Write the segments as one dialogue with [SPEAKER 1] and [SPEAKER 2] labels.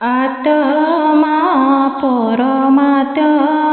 [SPEAKER 1] आत्मा परमात्मा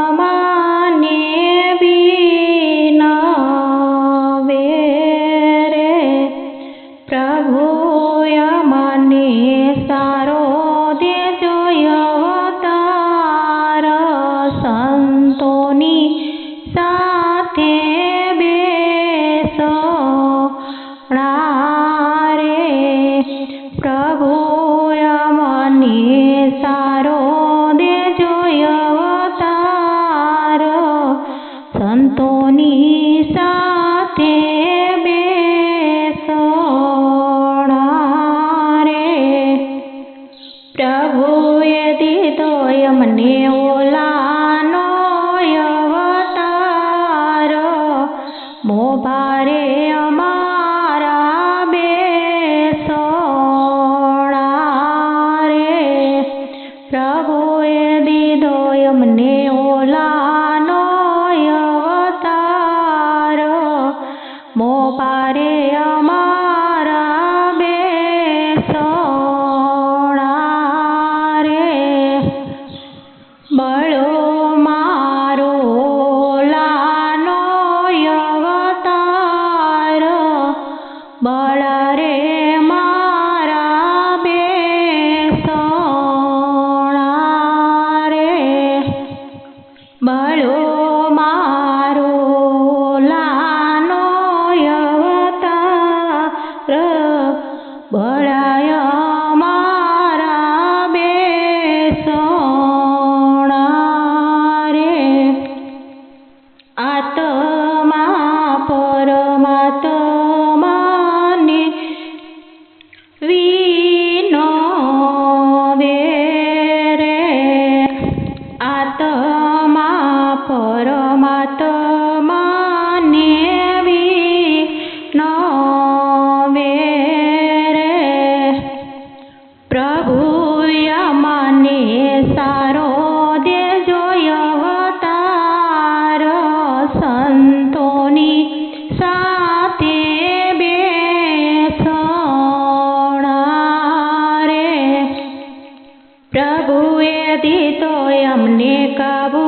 [SPEAKER 1] તમને કાબુ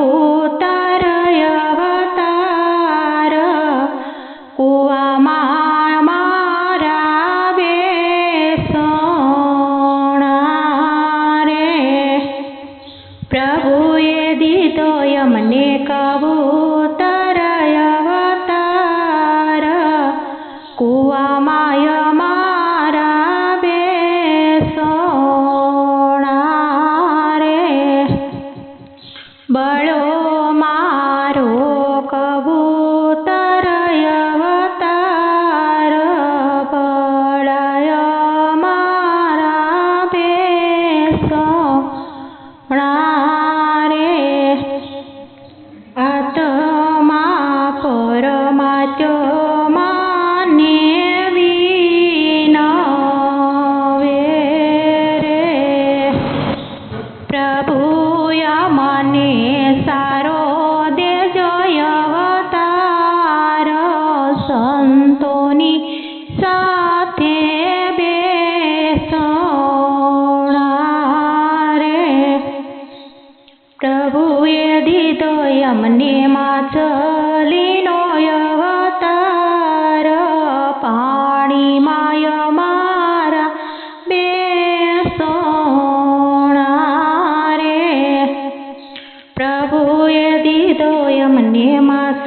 [SPEAKER 1] મને સારો દેજો અવતાર સંતોની સાથે બેસોણારે પ્રભુએ દીધો અમને માછલીનો અવતાર ప్రభుయతి తోయమనే మాస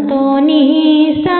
[SPEAKER 1] संतो नी स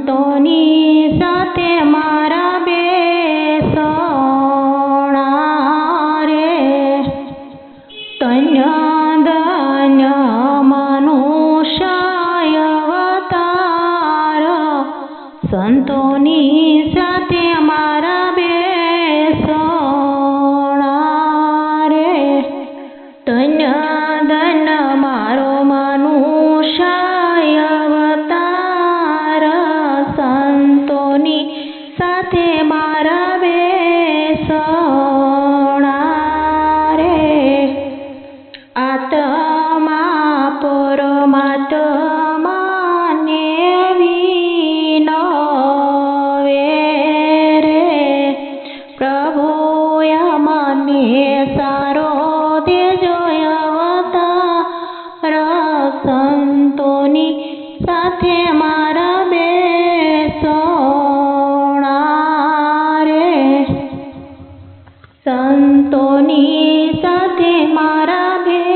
[SPEAKER 1] સંતોની સાથે મારા બે સોણા રે. તન્ય ધન્ય મનુષ્ય અવતાર. સંતોની સાથે મારા મારા બે સંતોની સાથે મારા ભે